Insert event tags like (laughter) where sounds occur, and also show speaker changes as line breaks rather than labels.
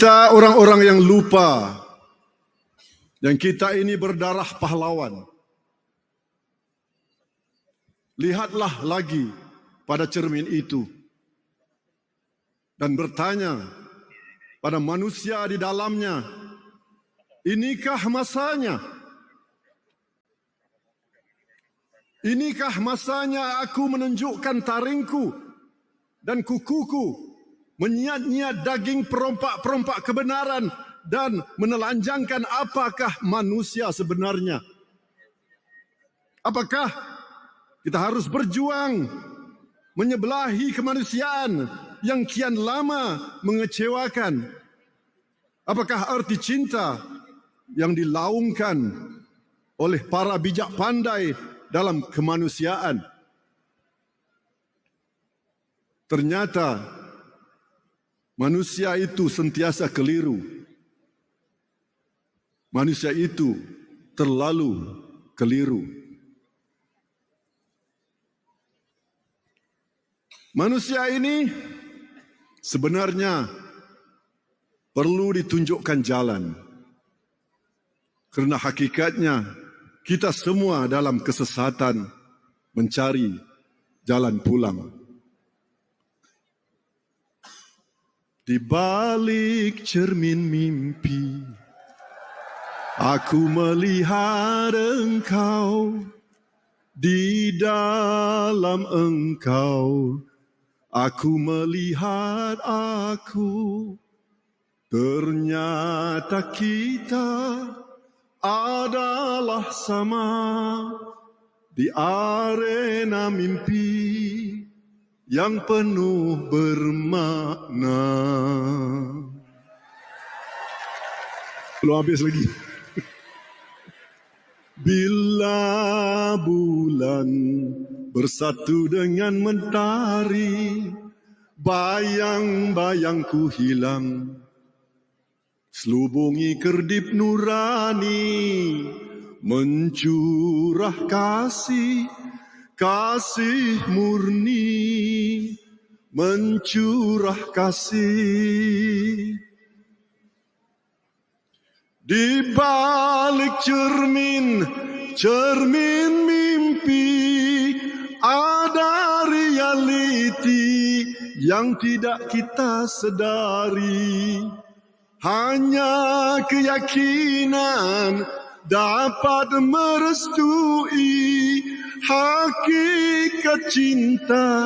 Kita orang-orang yang lupa dan kita ini berdarah pahlawan. Lihatlah lagi pada cermin itu dan bertanya pada manusia di dalamnya, inikah masanya? Inikah masanya aku menunjukkan taringku dan kukuku menyiat-nyiat daging perompak-perompak kebenaran dan menelanjangkan apakah manusia sebenarnya. Apakah kita harus berjuang menyebelahi kemanusiaan yang kian lama mengecewakan? Apakah arti cinta yang dilaungkan oleh para bijak pandai dalam kemanusiaan? Ternyata Manusia itu sentiasa keliru. Manusia itu terlalu keliru. Manusia ini sebenarnya perlu ditunjukkan jalan. Kerana hakikatnya kita semua dalam kesesatan mencari jalan pulang. Di balik cermin mimpi Aku melihat engkau Di dalam engkau. Aku melihat aku Ternyata kita adalah sama Di arena mimpi yang penuh bermakna. Belum habis lagi. (laughs) Bila bulan bersatu dengan mentari, bayang-bayangku hilang. Selubungi kerdip nurani, mencurah kasih kasih murni mencurah kasih. Di balik cermin cermin mimpi ada realiti yang tidak kita sedari. Hanya keyakinan dapat merestui hakikat cinta